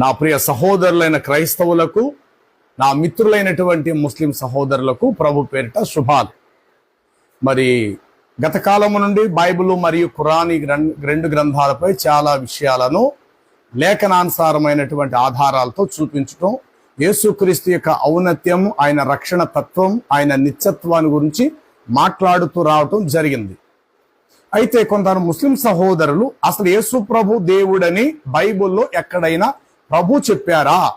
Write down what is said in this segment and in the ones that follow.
నా ప్రియ సహోదరులైన క్రైస్తవులకు నా మిత్రులైనటువంటి ముస్లిం సహోదరులకు ప్రభు పేరిట శుభాలు. మరి గత కాలము నుండి బైబిల్ మరియు ఖురానీ గ్రం- రెండు గ్రంథాలపై చాలా విషయాలను లేఖనానుసారమైనటువంటి ఆధారాలతో చూపించటం యేసుక్రీస్తు యొక్క ఔన్నత్యం ఆయన రక్షణ తత్వం ఆయన నిత్యత్వాన్ని గురించి మాట్లాడుతూ రావటం జరిగింది. అయితే కొందరు ముస్లిం సహోదరులు అసలు యేసు ప్రభు దేవుడని బైబిల్లో ఎక్కడైనా ప్రభు చెప్పారా?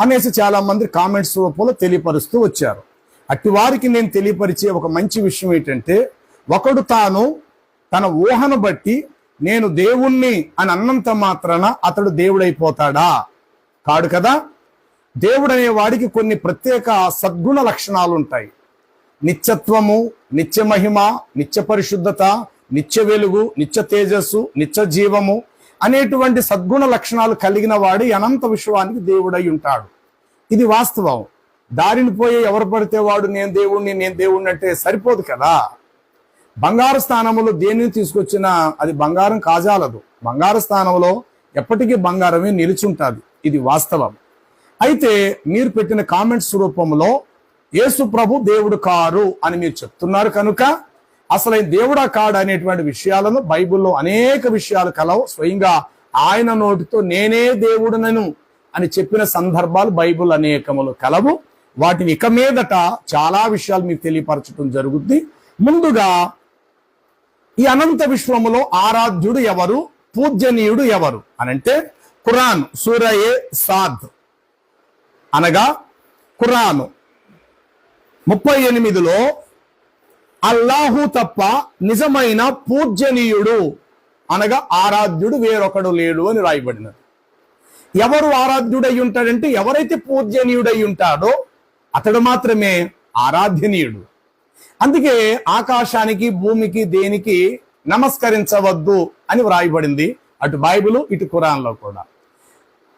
అనేసి చాలా మంది కామెంట్స్ రూపంలో తెలియపరుస్తూ వచ్చారు. అట్టి వారికి నేను తెలియపరిచే ఒక మంచి విషయం ఏంటంటే ఒకడు తాను తన ఊహను బట్టి నేను దేవుణ్ణి అని అన్నంత మాత్రాన అతడు దేవుడైపోతాడా? కాడు కదా? దేవుడు అనేవాడికి కొన్ని ప్రత్యేక సద్గుణ లక్షణాలు ఉంటాయి నిత్యత్వము నిత్య మహిమ నిత్య పరిశుద్ధత నిత్య వెలుగు నిత్య తేజస్సు నిత్య జీవము అనేటువంటి సద్గుణ లక్షణాలు కలిగిన వాడు అనంత విశ్వానికి దేవుడై ఉంటాడు. ఇది వాస్తవం. దారిని పోయి ఎవరు పడితే వాడు నేను దేవుణ్ణి నేను దేవుణ్ణి అంటే సరిపోదు కదా. బంగారు స్థానంలో దేనిని తీసుకొచ్చినా అది బంగారం కాజాలదు. బంగారు స్థానంలో ఎప్పటికీ బంగారమే నిలిచుంటుంది. ఇది వాస్తవం. అయితే మీరు పెట్టిన కామెంట్స్ రూపంలో యేసు ప్రభు దేవుడు కారు అని మీరు చెప్తున్నారు కనుక అసలు ఆయన దేవుడా కాడు అనేటువంటి విషయాలను బైబిల్లో అనేక విషయాలు కలవు. స్వయంగా ఆయన నోటితో నేనే దేవుడునను అని చెప్పిన సందర్భాలు బైబుల్ అనేకములు కలవు. వాటిని ఇక మీదట చాలా విషయాలు మీకు తెలియపరచడం జరుగుద్ది. ముందుగా ఈ అనంత విశ్వములో ఆరాధ్యుడు ఎవరు? పూజనీయుడు ఎవరు? అనంటే ఖురాన్ సూరయే సాద్. అనగా ఖురాను ముప్పై ఎనిమిదిలో అల్లాహు తప్ప నిజమైన పూజనీయుడు అనగా ఆరాధ్యుడు వేరొకడు లేడు అని రాయబడినది. ఎవరు ఆరాధ్యుడై ఉంటాడంటే ఎవరైతే పూజనీయుడై ఉంటాడో అతడు మాత్రమే ఆరాధ్యనీయుడు. అందుకే ఆకాశానికి భూమికి దేనికి నమస్కరించవద్దు అని వ్రాయబడింది అటు బైబిల్ ఇటు ఖురాన్లో కూడా.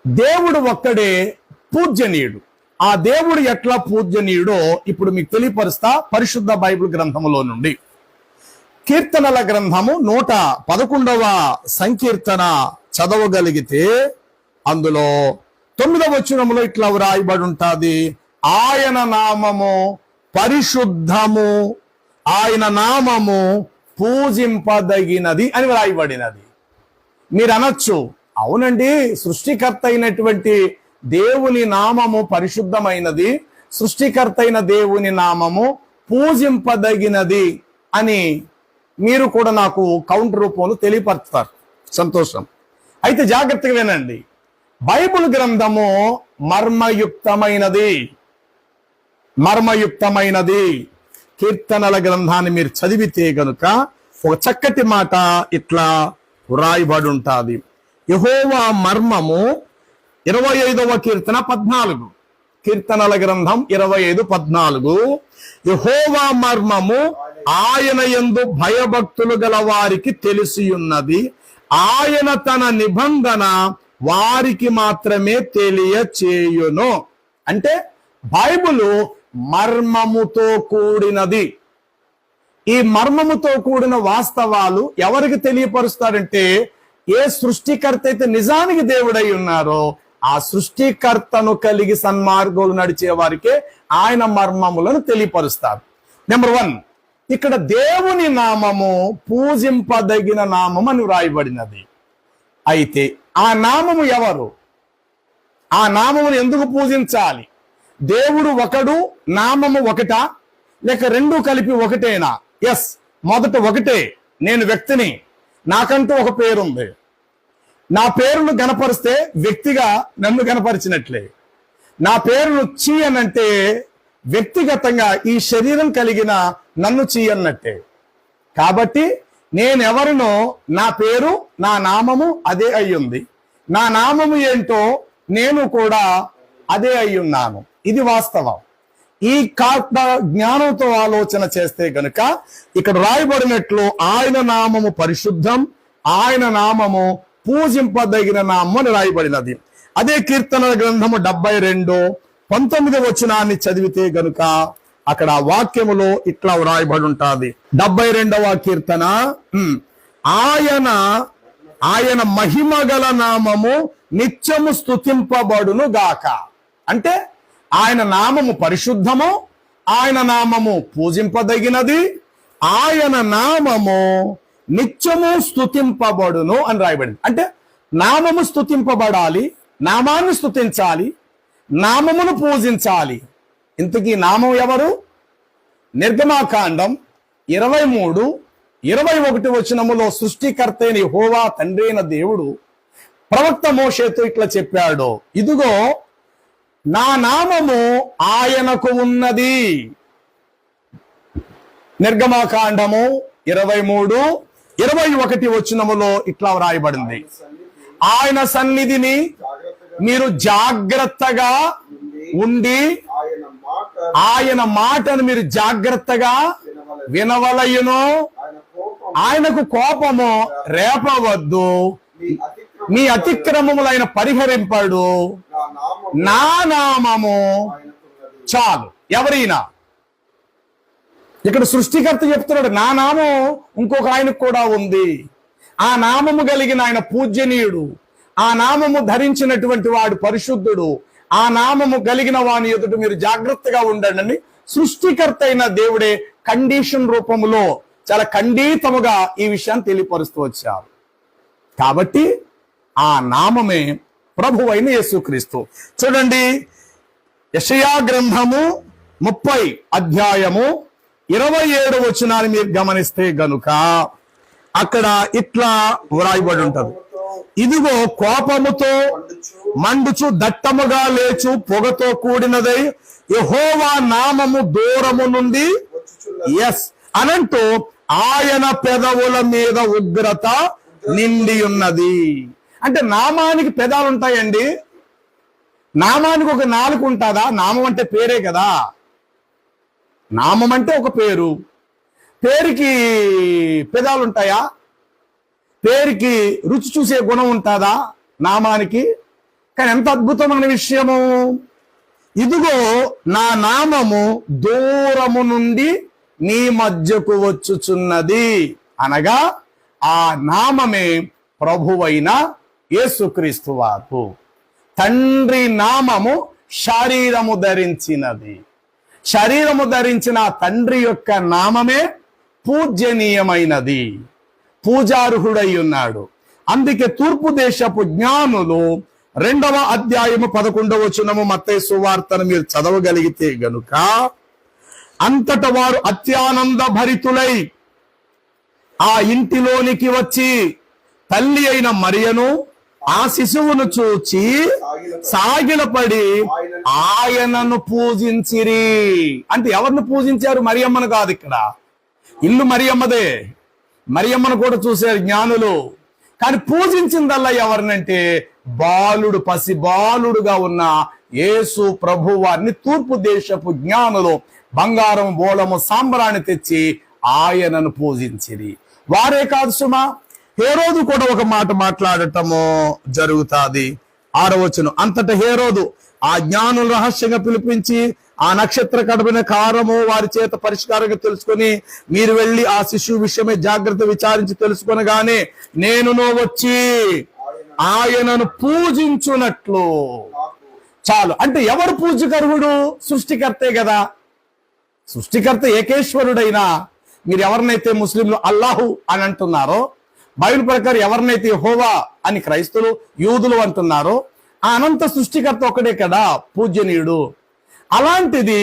దేవుడు ఒక్కడే పూజ్యనీయుడు. ఆ దేవుడు ఎట్లా పూజనీయుడో ఇప్పుడు మీకు తెలియపరుస్తా పరిశుద్ధ బైబిల్ గ్రంథములో నుండి. కీర్తనల గ్రంథము నూట పదకొండవ సంకీర్తన చదవగలిగితే అందులో తొమ్మిదవ వచనములో ఇట్లా వ్రాయబడి ఉంటుంది ఆయన నామము పరిశుద్ధము ఆయన నామము పూజింపదగినది అని వ్రాయబడినది. మీరు అనొచ్చు అవునండి సృష్టికర్త అయినటువంటి దేవుని నామము పరిశుద్ధమైనది సృష్టికర్తైన దేవుని నామము పూజింపదగినది అని మీరు కూడా నాకు కౌంటర్ రూపంలో తెలియపరుస్తారు. సంతోషం. అయితే జాగ్రత్తగా వినండి. బైబుల్ గ్రంథము మర్మయుక్తమైనది. మర్మయుక్తమైనది. కీర్తనల గ్రంథాన్ని మీరు చదివితే గనుక ఒక చక్కటి మాట ఇట్లా వ్రాయబడి ఉంటుంది యహోవా మర్మము ఇరవై ఐదవ కీర్తన పద్నాలుగు. కీర్తనల గ్రంథం ఇరవై ఐదు పద్నాలుగు. యహోవా మర్మము ఆయన యందు భయభక్తులు గల వారికి తెలిసి ఉన్నది ఆయన తన నిబంధన వారికి మాత్రమే తెలియచేయును. అంటే బైబిలు మర్మముతో కూడినది. ఈ మర్మముతో కూడిన వాస్తవాలు ఎవరికి తెలియపరుస్తారంటే ఏ సృష్టికర్త అయితే నిజానికి దేవుడై ఉన్నారో ఆ సృష్టికర్తను కలిగి సన్మార్గులు నడిచే వారికే ఆయన మర్మములను తెలియపరుస్తారు నెంబర్ వన్ ఇక్కడ దేవుని నామము పూజింపదగిన నామం అని వ్రాయబడినది. అయితే ఆ నామము ఎవరు? ఆ నామమును ఎందుకు పూజించాలి? దేవుడు ఒకడు నామము ఒకటా? లేక రెండు కలిపి ఒకటేనా? ఎస్ మొదట ఒకటే. నేను వ్యక్తిని. నాకంటూ ఒక పేరుంది. నా పేరును గనపరిస్తే వ్యక్తిగా నన్ను గనపరిచినట్లే నా పేరును చీ అనంటే వ్యక్తిగతంగా ఈ శరీరం కలిగిన నన్ను చీ అన్నట్టే. కాబట్టి నేనెవరినో నా పేరు నా నామము అదే అయ్యుంది. నా నామము ఏంటో నేను కూడా అదే అయ్యున్నాను. ఇది వాస్తవం. ఈ కాత్మ జ్ఞానంతో ఆలోచన చేస్తే గనుక ఇక్కడ రాయబడినట్లు ఆయన నామము పరిశుద్ధం ఆయన నామము పూజింపదగిన నామం అని రాయబడినది. అదే కీర్తనల గ్రంథము డెబ్బై రెండు పంతొమ్మిది వచనాన్ని చదివితే గనుక అక్కడ వాక్యములో ఇట్లా వ్రాయబడి ఉంటుంది డెబ్బై రెండవ కీర్తన ఆయన ఆయన మహిమ గల నామము నిత్యము స్తుతింపబడును గాక. అంటే ఆయన నామము పరిశుద్ధము ఆయన నామము పూజింపదగినది ఆయన నామము నిత్యము స్తుతింపబడును అని రాయబడింది. అంటే నామము స్తుతింపబడాలి నామాన్ని స్తుతించాలి నామమును పూజించాలి. ఇంతకీ నామం ఎవరు? నిర్గమాకాండం ఇరవై మూడు ఇరవై ఒకటి వచనములో సృష్టికర్త అయిన హోవా తండ్రి అయిన దేవుడు ప్రవక్త మోషేతో ఇట్లా చెప్పాడు. ఇదిగో నా నామము ఆయనకు ఉన్నది. నిర్గమాకాండము ఇరవై మూడు ఇరవై ఒకటి వచనములో ఇట్లా వ్రాయబడింది. ఆయన సన్నిధిని మీరు జాగ్రత్తగా ఉండి ఆయన మాటను మీరు జాగ్రత్తగా వినవలెను. వినవలయును. ఆయనకు కోపము రేపవద్దు. మీ అతిక్రమములైన పరిహరింపడు. నా నామము చాలు. ఎవరైనా ఇక్కడ సృష్టికర్త చెప్తున్నాడు నా నామం ఇంకొక ఆయనకు కూడా ఉంది. ఆ నామము కలిగిన ఆయన పూజ్యనీయుడు. ఆ నామము ధరించినటువంటి వాడు పరిశుద్ధుడు. ఆ నామము కలిగిన వాని ఎదుట మీరు జాగ్రత్తగా ఉండండి. సృష్టికర్త అయిన దేవుడే కండిషన్ రూపములో చాలా ఖండితముగా ఈ విషయాన్ని తెలియపరుస్తూ వచ్చారు. కాబట్టి ఆ నామమే ప్రభు అయిన యేసుక్రీస్తు. చూడండి యషయా గ్రంథము ముప్పై అధ్యాయము ఇరవై ఏడు వచనాన్ని మీరు గమనిస్తే గనుక అక్కడ ఇట్లా వ్రాయబడి ఉంటది. ఇదిగో కోపముతో మండుచు దట్టముగా లేచు పొగతో కూడినదై యహోవా నామము దూరము నుండి ఎస్ అనంటూ ఆయన పెదవుల మీద ఉగ్రత నిండి ఉన్నది. అంటే నామానికి పెదాలు ఉంటాయండి నామానికి ఒక నాలుగు ఉంటుందా నామం అంటే పేరే కదా. నామం అంటే ఒక పేరు. పేరుకి పెదాలు ఉంటాయా పేరుకి రుచి చూసే గుణం ఉంటుందా నామానికి? కానీ ఎంత అద్భుతమైన విషయము. ఇదిగో నా నామము దూరము నుండి నీ మధ్యకు వచ్చుచున్నది. అనగా ఆ నామమే ప్రభువైన యేసుక్రీస్తు వారు. తండ్రి నామము శరీరము ధరించినది. శరీరము ధరించిన తండ్రి యొక్క నామమే పూజనీయమైనది పూజార్హుడై ఉన్నాడు. అందుకే తూర్పు దేశపు జ్ఞానులు రెండవ అధ్యాయము పదకొండవ వచనము మత్తే సువార్తను మీరు చదవగలిగితే గనుక అంతట వారు అత్యానంద భరితులై ఆ ఇంటిలోనికి వచ్చి తల్లి అయిన మరియను ఆ శిశువును చూచి సాగిలపడి ఆయనను పూజించిరి. అంటే ఎవరిని పూజించారు? మరియమ్మను కాదు ఇక్కడ. ఇల్లు మరియమ్మదే. మరియమ్మను కూడా చూశారు జ్ఞానులు. కానీ పూజించిందల్లా ఎవరినంటే బాలుడు పసి బాలుడుగా ఉన్న యేసు ప్రభు వారిని తూర్పు దేశపు జ్ఞానులు బంగారం బోళము సాంబ్రాన్ని తెచ్చి ఆయనను పూజించిరి. వారే కాదు సుమా? హేరోదు కూడా ఒక మాట మాట్లాడటము జరుగుతాది. ఆరవచ్చును అంతట హేరోదు ఆ జ్ఞానులు రహస్యంగా పిలిపించి ఆ నక్షత్ర కడపిన కారము వారి చేత పరిష్కారంగా తెలుసుకొని మీరు వెళ్ళి ఆ శిశువు విషయమే జాగ్రత్త విచారించి తెలుసుకొనగానే నేనునో వచ్చి ఆయనను పూజించునట్లు. చాలు. అంటే ఎవరు పూజకర్హుడు సృష్టికర్తే కదా. సృష్టికర్త ఏకేశ్వరుడైనా. మీరు ఎవరినైతే ముస్లింలు అల్లాహు అని అంటున్నారో బైబిల్ ప్రకారం ఎవరినైతే హోవా అని క్రైస్తులు యూదులు అంటున్నారో ఆ అనంత సృష్టికర్త ఒకడే కదా పూజ్యనీయుడు. అలాంటిది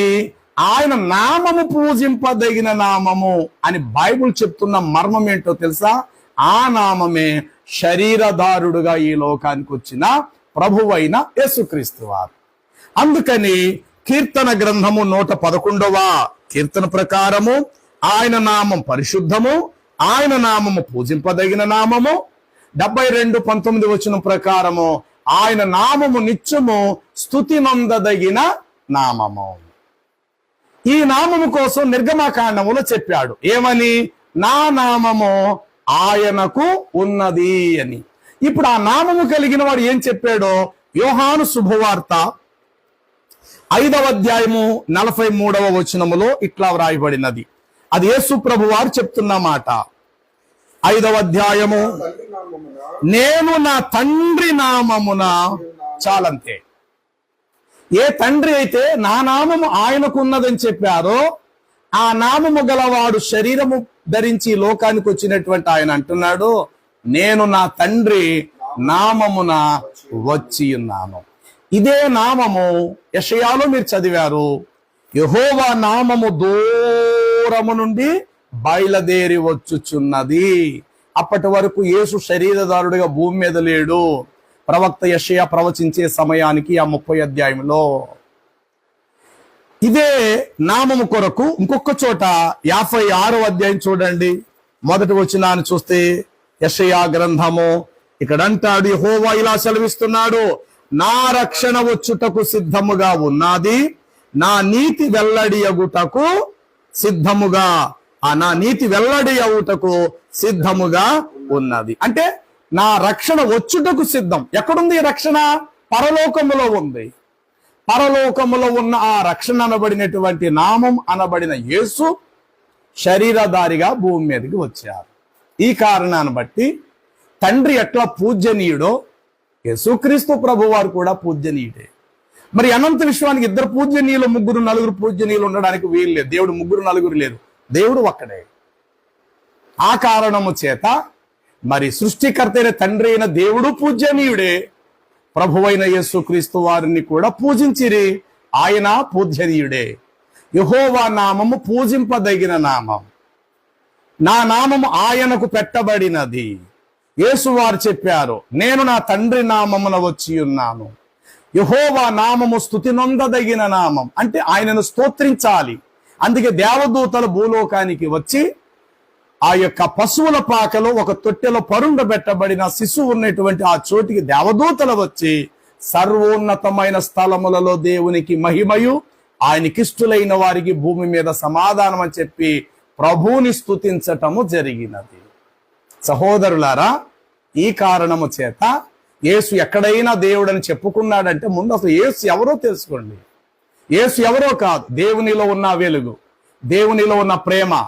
ఆయన నామము పూజింపదగిన నామము అని బైబిల్ చెప్తున్న మర్మం ఏంటో తెలుసా? ఆ నామమే శరీరధారుడుగా ఈ లోకానికి వచ్చిన ప్రభువైన యేసుక్రీస్తు వారు. అందుకని కీర్తన గ్రంథము నూట పదకొండవ కీర్తన ప్రకారము ఆయన నామం పరిశుద్ధము ఆయన నామము పూజింపదగిన నామము. డెబ్బై రెండు పంతొమ్మిది వచ్చిన ప్రకారము ఆయన నామము నిత్యము స్థుతి నందదగిన నామము. ఈ నామము కోసం నిర్గమాకాండములో చెప్పాడు. ఏమని? నా నామము ఆయనకు ఉన్నది అని. ఇప్పుడు ఆ నామము కలిగిన వాడు ఏం చెప్పాడో? యోహాను శుభవార్త ఐదవ అధ్యాయము నలభై మూడవ వచనములో ఇట్లా వ్రాయబడినది. అది యేసు ప్రభు వారు చెప్తున్న మాట. ఐదవ అధ్యాయము. నేను నా తండ్రి నామమున చాలంతే. ఏ తండ్రి అయితే నా నామము ఆయనకున్నదని చెప్పారో ఆ నామము గలవాడు శరీరము ధరించి లోకానికి వచ్చినటువంటి ఆయన అంటున్నాడు నేను నా తండ్రి నామమున వచ్చి ఉన్నాను. ఇదే నామము యషయాలో మీరు చదివారు యహోవా నామము దూరము నుండి బయలుదేరి వచ్చుచున్నది. అప్పటి వరకు యేసు శరీరదారుడిగా భూమి మీద లేడు. ప్రవక్త యషయ ప్రవచించే సమయానికి ఆ ముప్పై అధ్యాయంలో ఇదే నామము కొరకు ఇంకొక చోట యాభై ఆరో అధ్యాయం చూడండి. మొదటి వచ్చినాన్ని చూస్తే యషయా గ్రంథము ఇక్కడ అంటాడు హోవా ఇలా సెలవిస్తున్నాడు నా రక్షణ వచ్చుటకు సిద్ధముగా ఉన్నది. నా నీతి వెల్లడి అగుటకు సిద్ధముగా ఆ నా నీతి వెల్లడి అవుటకు సిద్ధముగా ఉన్నది. అంటే నా రక్షణ వచ్చుటకు సిద్ధం. ఎక్కడుంది రక్షణ? పరలోకములో ఉంది. పరలోకములో ఉన్న ఆ రక్షణ అనబడినటువంటి నామం అనబడిన యేసు శరీరధారిగా భూమి మీదకి వచ్చారు. ఈ కారణాన్ని బట్టి తండ్రి ఎట్లా పూజనీయుడో యేసుక్రీస్తు ప్రభువారు కూడా పూజనీయుడే. మరి అనంత విశ్వానికి ఇద్దరు పూజనీయులు ముగ్గురు నలుగురు పూజనీయులు ఉండడానికి వీలు లేదు. దేవుడు ముగ్గురు నలుగురు లేదు దేవుడు ఒక్కడే. ఆ కారణము చేత మరి సృష్టికర్త అయిన తండ్రి అయిన దేవుడు పూజ్యనీయుడే ప్రభువైన యేసుక్రీస్తు వారిని కూడా పూజించిరి. ఆయన పూజ్యనీయుడే యహోవా నామము పూజింపదగిన నామం. నా నామము ఆయనకు పెట్టబడినది. యేసు వారు చెప్పారు నేను నా తండ్రి నామమున వచ్చి ఉన్నాను. యహోవా నామము స్థుతి నొందదగిన నామం. అంటే ఆయనను స్తోత్రించాలి. అందుకే దేవదూతలు భూలోకానికి వచ్చి ఆ యొక్క పశువుల పాకలో ఒక తొట్టెలో పరుండబెట్టబడిన శిశువు ఉన్నటువంటి ఆ చోటికి దేవదూతలు వచ్చి సర్వోన్నతమైన స్థలములలో దేవునికి మహిమయు ఆయనకిష్టులైన వారికి భూమి మీద సమాధానం అని చెప్పి ప్రభువుని స్తుతించటము జరిగినది. సహోదరులారా ఈ కారణము చేత ఏసు ఎక్కడైనా దేవుడని చెప్పుకున్నాడంటే ముందు అసలు ఏసు ఎవరో తెలుసుకోండి. ఏసు ఎవరో కాదు. దేవునిలో ఉన్న వెలుగు దేవునిలో ఉన్న ప్రేమ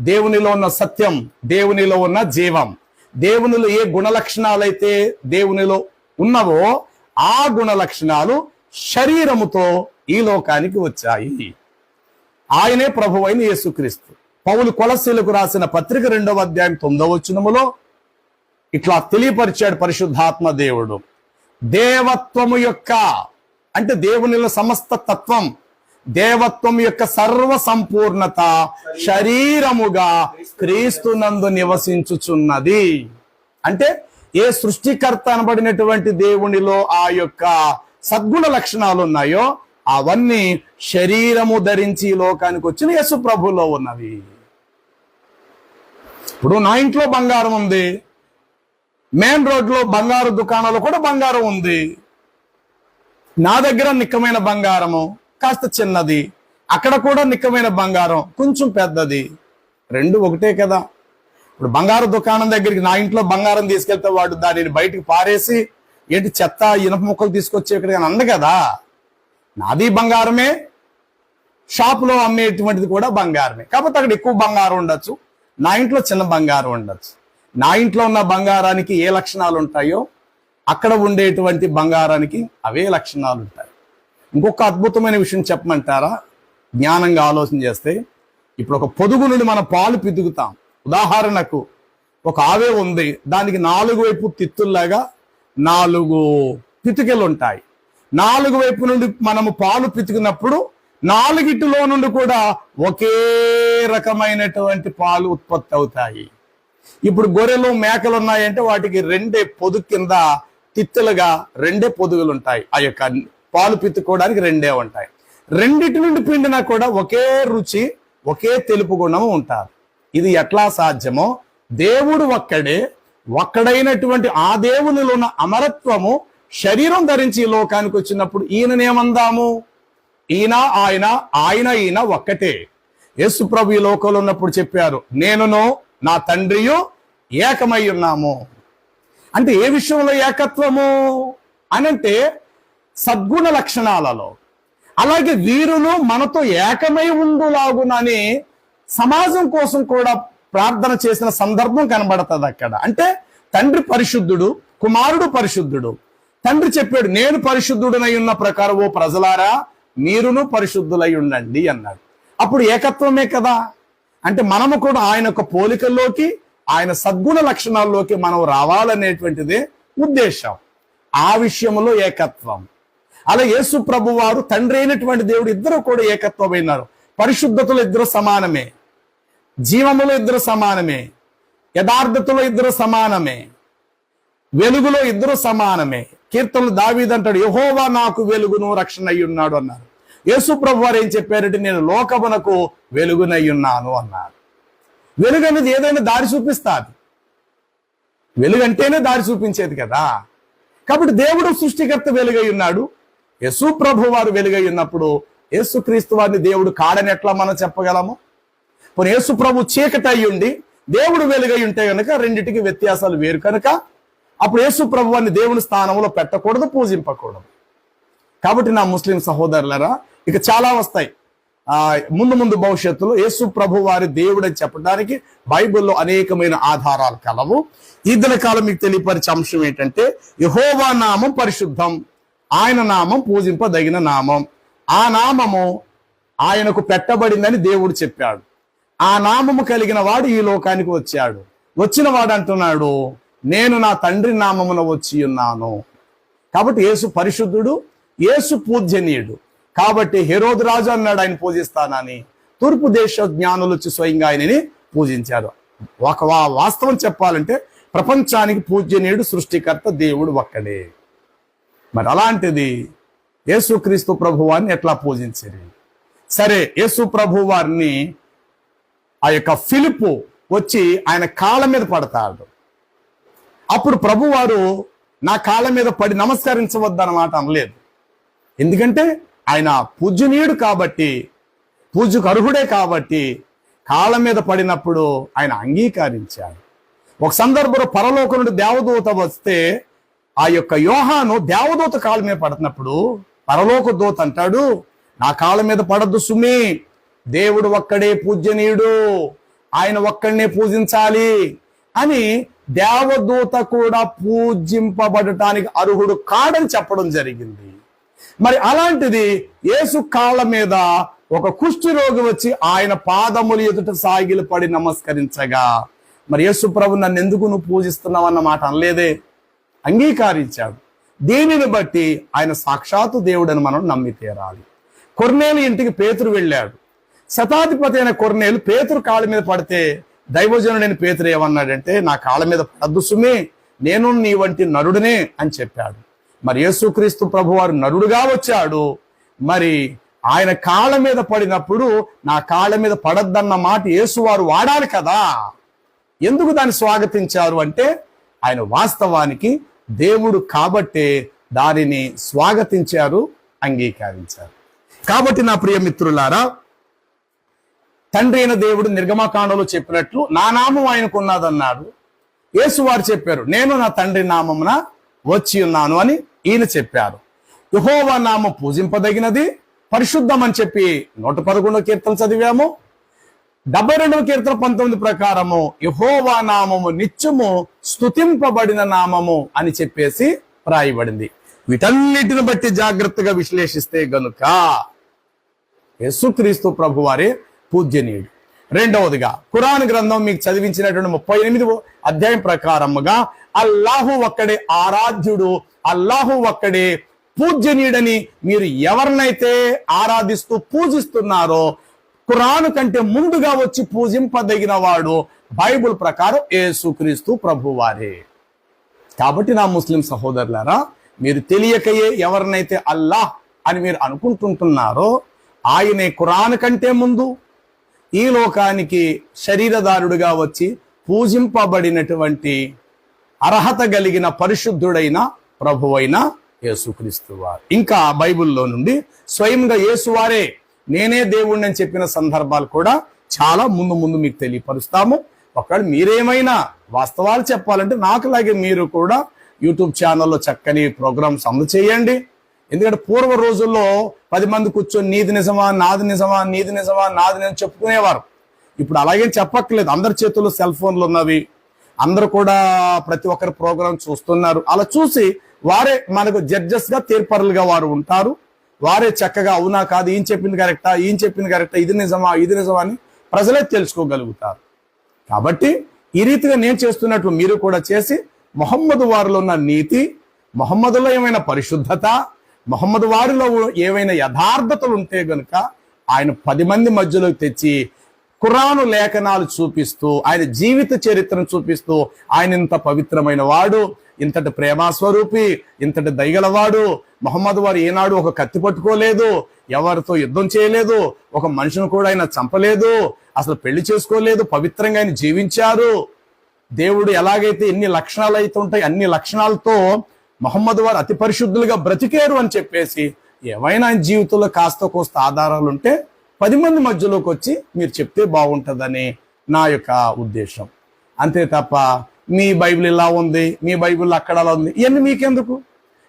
దేవునిలో ఉన్న సత్యం దేవునిలో ఉన్న జీవం. దేవునిలో ఏ గుణ లక్షణాలైతే దేవునిలో ఉన్నవో ఆ గుణ లక్షణాలు శరీరముతో ఈ లోకానికి వచ్చాయి. ఆయనే ప్రభువైన యేసుక్రీస్తు. పౌలు కొలసీలకు రాసిన పత్రిక రెండవ అధ్యాయం తొమ్మిదవ వచనములో ఇట్లా తెలియపరిచాడు పరిశుద్ధాత్మ దేవుడు. దేవత్వము యొక్క అంటే దేవునిలో సమస్త తత్వం దేవత్వం యొక్క సర్వ సంపూర్ణత శరీరముగా క్రీస్తునందు నివసించుచున్నది. అంటే ఏ సృష్టికర్త అనబడినటువంటి దేవునిలో ఆ యొక్క సద్గుణ లక్షణాలు ఉన్నాయో అవన్నీ శరీరము ధరించి లోకానికి వచ్చిన యేసు ప్రభులో ఉన్నవి. ఇప్పుడు నా ఇంట్లో బంగారం ఉంది. మెయిన్ రోడ్లో బంగారు దుకాణాలు కూడా బంగారం ఉంది. నా దగ్గర నిక్కమైన బంగారము కాస్త చిన్నది. అక్కడ కూడా నిక్కమైన బంగారం కొంచెం పెద్దది. రెండు ఒకటే కదా. ఇప్పుడు బంగారు దుకాణం దగ్గరికి నా ఇంట్లో బంగారం తీసుకెళ్తే వాడు దానిని బయటికి పారేసి ఏంటి చెత్త ఇనప ముక్కలు తీసుకొచ్చి ఇక్కడికి అంది కదా? నాది బంగారమే. షాపులో అమ్మేటువంటిది కూడా బంగారమే. కాకపోతే అక్కడ ఎక్కువ బంగారం ఉండొచ్చు. నా ఇంట్లో చిన్న బంగారం ఉండొచ్చు. నా ఇంట్లో ఉన్న బంగారానికి ఏ లక్షణాలు ఉంటాయో అక్కడ ఉండేటువంటి బంగారానికి అవే లక్షణాలు ఉంటాయి. ఇంకొక అద్భుతమైన విషయం చెప్పమంటారా? జ్ఞానంగా ఆలోచన చేస్తే ఇప్పుడు ఒక పొదుగు నుండి మనం పాలు పితుకుతాం ఉదాహరణకు ఒక ఆవే ఉంది దానికి నాలుగు వైపు తిత్తుల్లాగా నాలుగు పితుకెలు ఉంటాయి. నాలుగు వైపు నుండి మనము పాలు పితుకున్నప్పుడు నాలుగిటిలో నుండి కూడా ఒకే రకమైనటువంటి పాలు ఉత్పత్తి అవుతాయి. ఇప్పుడు గొర్రెలు మేకలు ఉన్నాయంటే వాటికి రెండే పొదుగు కింద తిత్తులుగా రెండే పొదుగులు ఉంటాయి. ఆ యొక్క పాలు పిత్తుకోవడానికి రెండే ఉంటాయి. రెండిటి నుండి పిండినా కూడా ఒకే రుచి ఒకే తెలుపు గుణము ఉంటారు. ఇది ఎట్లా సాధ్యమో దేవుడు ఒక్కడే ఒక్కడైనటువంటి ఆ దేవునిలో ఉన్న అమరత్వము శరీరం ధరించి ఈ లోకానికి వచ్చినప్పుడు ఈయననేమందాము ఈయన ఆయన ఆయన ఈయన ఒక్కటే. యేసు ప్రభు ఈ లోకంలో ఉన్నప్పుడు చెప్పారు నేనును నా తండ్రియు ఏకమై ఉన్నాము. అంటే ఏ విషయంలో ఏకత్వము? అనంటే సద్గుణ లక్షణాలలో. అలాగే వీరులు మనతో ఏకమై ఉండులాగునని సమాజం కోసం కూడా ప్రార్థన చేసిన సందర్భం కనబడుతుంది అక్కడ. అంటే తండ్రి పరిశుద్ధుడు కుమారుడు పరిశుద్ధుడు. తండ్రి చెప్పాడు నేను పరిశుద్ధుడనై ఉన్న ప్రకారం ఓ ప్రజలారా మీరును పరిశుద్ధులై ఉండండి అన్నాడు. అప్పుడు ఏకత్వమే కదా? అంటే మనము కూడా ఆయన యొక్క పోలికల్లోకి ఆయన సద్గుణ లక్షణాల్లోకి మనం రావాలనేటువంటిదే ఉద్దేశం. ఆ విషయంలో ఏకత్వం. అలా యేసు ప్రభు వారు తండ్రి అయినటువంటి దేవుడు ఇద్దరు కూడా ఏకత్వమైనారు. పరిశుద్ధతలు ఇద్దరు సమానమే. జీవములో ఇద్దరు సమానమే. యథార్థతలో ఇద్దరు సమానమే. వెలుగులో ఇద్దరు సమానమే. కీర్తనలు దావీదంటాడు యహోవా నాకు వెలుగును రక్షణ అయి ఉన్నాడు అన్నారు. యేసు ప్రభు వారు ఏం చెప్పారంటే నేను లోకమునకు వెలుగునయ్యున్నాను అన్నారు. వెలుగు అనేది ఏదైనా దారి చూపిస్తాది. వెలుగంటేనే దారి చూపించేది కదా. కాబట్టి దేవుడు సృష్టికర్త వెలుగై ఉన్నాడు. యశు ప్రభు వారు వెలుగై ఉన్నప్పుడు యేసు క్రీస్తు వారిని దేవుడు కాడని ఎట్లా మనం చెప్పగలము? పోనీ యేసు ప్రభు చీకటి అయి ఉండి దేవుడు వెలుగై ఉంటే కనుక రెండింటికి వ్యత్యాసాలు వేరు కనుక అప్పుడు యేసు ప్రభు వారిని దేవుని స్థానంలో పెట్టకూడదు పూజింపకూడదు. కాబట్టి నా ముస్లిం సహోదరులరా ఇక చాలా వస్తాయి. ముందు ముందు భవిష్యత్తులో యేసు ప్రభు వారి దేవుడు అని చెప్పడానికి బైబిల్లో అనేకమైన ఆధారాలు కలవు. ఈ కాలం మీకు తెలియపరిచే అంశం ఏంటంటే యహోవా నామం పరిశుద్ధం ఆయన నామం పూజింపదగిన నామం. ఆ నామము ఆయనకు పెట్టబడిందని దేవుడు చెప్పాడు. ఆ నామము కలిగిన వాడు ఈ లోకానికి వచ్చాడు. వచ్చిన వాడు అంటున్నాడు నేను నా తండ్రి నామమున వచ్చి ఉన్నాను. కాబట్టి యేసు పరిశుద్ధుడు యేసు పూజనీయుడు. కాబట్టి హెరోద్ రాజు అన్నాడు ఆయన పూజిస్తానని తూర్పు దేశ జ్ఞానులు వచ్చి స్వయంగా ఆయనని పూజించారు. ఒక వాస్తవం చెప్పాలంటే ప్రపంచానికి పూజ్యనీయుడు సృష్టికర్త దేవుడు ఒక్కడే. మరి అలాంటిది యేసుక్రీస్తు ప్రభువారిని ఎట్లా పూజించారు? సరే యేసు ప్రభు వారిని ఆ యొక్క ఫిలిపు వచ్చి ఆయన కాళ్ళ మీద పడతాడు. అప్పుడు ప్రభువారు నా కాళ్ళ మీద పడి నమస్కరించవద్దన్నమాట అనలేదు. ఎందుకంటే ఆయన పూజనీయుడు కాబట్టి పూజకు అర్హుడే కాబట్టి కాళ్ళ మీద పడినప్పుడు ఆయన అంగీకరించాడు. ఒక సందర్భంలో పరలోకనుడు దేవదూత వస్తే ఆ యొక్క యోహాను దేవదూత కాళ్ళ మీద పడుతున్నప్పుడు పరలోక దూత అంటాడు నా కాళ్ళ మీద పడద్దు సుమి దేవుడు ఒక్కడే పూజనీయుడు ఆయన ఒక్కడినే పూజించాలి అని దేవదూత కూడా పూజింపబడటానికి అర్హుడు కాడని చెప్పడం జరిగింది. మరి అలాంటిది యేసు కాళ్ళ మీద ఒక కుష్టి రోగి వచ్చి ఆయన పాదములు ఎదుట సాగిలు పడి నమస్కరించగా మరి యేసు ప్రభు నన్ను ఎందుకు నువ్వు పూజిస్తున్నావు? అన్న మాట అనలేదే. అంగీకరించాడు. దీనిని బట్టి ఆయన సాక్షాత్తు దేవుడని మనం నమ్మి తీరాలి. కొర్నేలు ఇంటికి పేతురు వెళ్ళాడు. శతాధిపతి అయిన కొర్నేలు పేతురు కాళ్ళ మీద పడితే దైవజనుడైన పేతురు ఏమన్నాడంటే నా కాళ్ళ మీద పడద్దు సుమే నేను నీ వంటి నరుడినే అని చెప్పాడు. మరి యేసుక్రీస్తు ప్రభువారు నరుడుగా వచ్చాడు. మరి ఆయన కాళ్ళ మీద పడినప్పుడు నా కాళ్ళ మీద పడద్దన్న మాట యేసువారు వాడాలి కదా. ఎందుకు దాన్ని స్వాగతించారు అంటే ఆయన వాస్తవానికి దేవుడు కాబట్టే దానిని స్వాగతించారు అంగీకరించారు. కాబట్టి నా ప్రియ మిత్రులారా తండ్రి అయిన దేవుడు నిర్గమకాండలో చెప్పినట్లు నా నామం ఆయనకు ఉన్నదన్నాడు. యేసు వారు చెప్పారు నేను నా తండ్రి నామమున వచ్చి ఉన్నాను అని ఈయన చెప్పారు. యహోవా నామం పూజింపదగినది పరిశుద్ధం అని చెప్పి నూట పదకొండో కీర్తన చదివాము. డెబ్బై రెండవ కీర్తన పంతొమ్మిది ప్రకారము యహోవా నామము నిత్యము స్తుతింపబడిన నామము అని చెప్పేసి రాయబడింది. వీటన్నిటిని బట్టి జాగ్రత్తగా విశ్లేషిస్తే గనుక యేసుక్రీస్తు ప్రభువారి పూజ్యనీయుడు. రెండవదిగా ఖురాన్ గ్రంథం మీకు చదివించినటువంటి ముప్పై ఎనిమిది అధ్యాయం ప్రకారముగా అల్లాహు ఒక్కడే ఆరాధ్యుడు అల్లాహు ఒక్కడే పూజ్యనీయుడని మీరు ఎవరినైతే ఆరాధిస్తూ పూజిస్తున్నారో ఖురాను కంటే ముందుగా వచ్చి పూజింపదగిన వాడు బైబుల్ ప్రకారం ఏసుక్రీస్తు ప్రభువారే. కాబట్టి నా ముస్లిం సహోదరులారా మీరు తెలియకయే ఎవరినైతే అల్లాహ్ అని మీరు అనుకుంటుంటున్నారో ఆయనే ఖురాన్ కంటే ముందు ఈ లోకానికి శరీరదారుడుగా వచ్చి పూజింపబడినటువంటి అర్హత కలిగిన పరిశుద్ధుడైన ప్రభువైన యేసుక్రీస్తు వారు. ఇంకా బైబిల్లో నుండి స్వయంగా యేసువారే నేనే దేవుణ్ణి అని చెప్పిన సందర్భాలు కూడా చాలా ముందు ముందు మీకు తెలియపరుస్తాము. ఒకవేళ మీరేమైనా వాస్తవాలు చెప్పాలంటే నాకులాగే మీరు కూడా యూట్యూబ్ ఛానల్లో చక్కని ప్రోగ్రామ్స్ అమలు చేయండి. ఎందుకంటే పూర్వ రోజుల్లో పది మంది కూర్చొని నీది నిజమా నాది నిజమా నీది నిజమా నాది నిజం చెప్పుకునేవారు. ఇప్పుడు అలాగే చెప్పక్కర్లేదు. అందరి చేతుల్లో సెల్ ఫోన్లు ఉన్నవి. అందరూ కూడా ప్రతి ఒక్కరి ప్రోగ్రాం చూస్తున్నారు. అలా చూసి వారే మనకు జడ్జెస్గా తీర్పరులుగా వారు ఉంటారు. వారే చక్కగా అవునా కాదు ఈయన చెప్పింది కరెక్టా ఈయన చెప్పింది కరెక్టా ఇది నిజమా ఇది నిజమా అని ప్రజలే తెలుసుకోగలుగుతారు. కాబట్టి ఈ రీతిగా నేను చేస్తున్నట్లు మీరు కూడా చేసి మొహమ్మద్ వారిలో ఉన్న నీతి మొహమ్మదులో ఏమైనా పరిశుద్ధత మొహమ్మద్ వారిలో ఏవైనా యథార్థతలు ఉంటే గనుక ఆయన పది మంది మధ్యలో తెచ్చి ఖురాను లేఖనాలు చూపిస్తూ ఆయన జీవిత చరిత్రను చూపిస్తూ ఆయన ఇంత పవిత్రమైన వాడు ఇంతటి ప్రేమాస్వరూపి ఇంతటి దయగలవాడు. మొహమ్మద్ వారు ఏనాడు ఒక కత్తి పట్టుకోలేదు ఎవరితో యుద్ధం చేయలేదు ఒక మనిషిని కూడా ఆయన చంపలేదు అసలు పెళ్ళి చేసుకోలేదు పవిత్రంగా ఆయన జీవించారు. దేవుడు ఎలాగైతే ఎన్ని లక్షణాలు అయితే ఉంటాయి అన్ని లక్షణాలతో మహమ్మద్ వారు అతి పరిశుద్ధులుగా బ్రతికేరు అని చెప్పేసి ఏమైనా ఆయన జీవితంలో కాస్త కోస్త ఆధారాలు ఉంటే పది మంది మధ్యలోకి వచ్చి మీరు చెప్తే బాగుంటుందని నా యొక్క ఉద్దేశం. అంతే తప్ప మీ బైబిల్ ఇలా ఉంది మీ బైబిల్ అక్కడ అలా ఉంది ఇవన్నీ మీకెందుకు?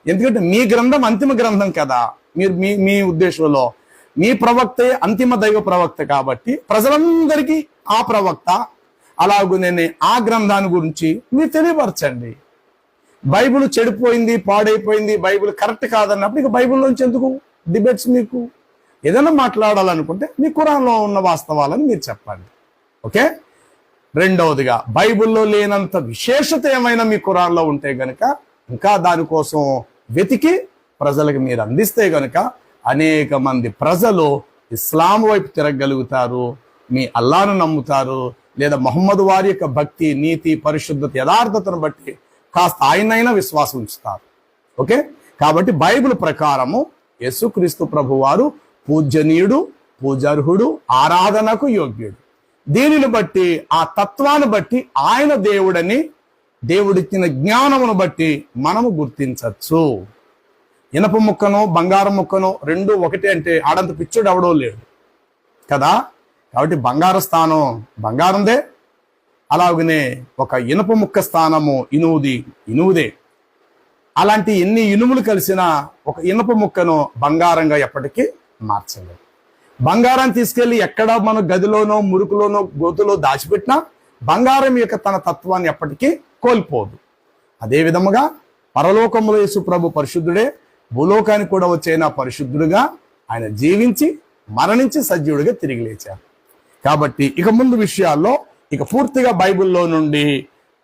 ఎందుకంటే మీ గ్రంథం అంతిమ గ్రంథం కదా. మీరు మీ మీ ఉద్దేశంలో మీ ప్రవక్తే అంతిమ దైవ ప్రవక్త కాబట్టి ప్రజలందరికీ ఆ ప్రవక్త అలాగునే ఆ గ్రంథాన్ని గురించి మీరు తెలియపరచండి. బైబిల్ చెడిపోయింది పాడైపోయింది బైబిల్ కరెక్ట్ కాదన్నప్పుడు ఇక బైబిల్ నుంచి ఎందుకు డిబేట్స్ మీకు? ఏదైనా మాట్లాడాలనుకుంటే మీ కురాన్లో ఉన్న వాస్తవాలని మీరు చెప్పండి. ఓకే? రెండవదిగా బైబిల్లో లేనంత విశేషత ఏమైనా మీ కురాన్లో ఉంటే గనక ఇంకా దానికోసం వెతికి ప్రజలకు మీరు అందిస్తే గనక అనేక మంది ప్రజలు ఇస్లాం వైపు తిరగలుగుతారు మీ అల్లాను నమ్ముతారు లేదా మొహమ్మద్ వారి యొక్క భక్తి నీతి పరిశుద్ధత యథార్థతను బట్టి కాస్త ఆయనైనా విశ్వాసం ఉంచుతారు. ఓకే? కాబట్టి బైబిల్ ప్రకారము యేసుక్రీస్తు ప్రభు వారు పూజనీయుడు పూజార్హుడు ఆరాధనకు యోగ్యుడు. దీనిని బట్టి ఆ తత్వాన్ని బట్టి ఆయన దేవుడని దేవుడిచ్చిన జ్ఞానమును బట్టి మనము గుర్తించవచ్చు ఇనప ముక్కను బంగారం ముక్కను రెండు ఒకటి అంటే ఆడంత పిచ్చుడు ఎవడో లేడు. కదా? కాబట్టి బంగారు స్థానం బంగారందే అలాగనే ఒక ఇనుప ముక్క స్థానము ఇనువుది ఇనువుదే. అలాంటి ఎన్ని ఇనుములు కలిసిన ఒక ఇనుప ముక్కను బంగారంగా ఎప్పటికీ మార్చలేదు బంగారం తీసుకెళ్ళి ఎక్కడ మన గదిలోనో మురుకులోనో గోతులో దాచిపెట్టినా బంగారం యొక్క తన తత్వాన్ని ఎప్పటికీ కోల్పోదు. అదే విధముగా పరలోకములో యేసు ప్రభు పరిశుద్ధుడే భూలోకానికి కూడా వచ్చైన పరిశుద్ధుడుగా ఆయన జీవించి మరణించి సజీవుడిగా తిరిగి లేచారు కాబట్టి ఇక ముందు విషయాల్లో ఇక పూర్తిగా బైబిల్లో నుండి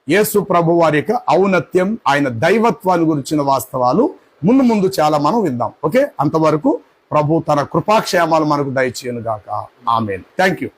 యేసు ప్రభు వారి యొక్క ఔన్నత్యం ఆయన దైవత్వాన్ని గురించిన వాస్తవాలు ముందు ముందు చాలా మనం విందాం. ఓకే? అంతవరకు ప్రభు తన కృపాక్షేమాలు మనకు దయచేయను గాక ఆమెన్. Thank you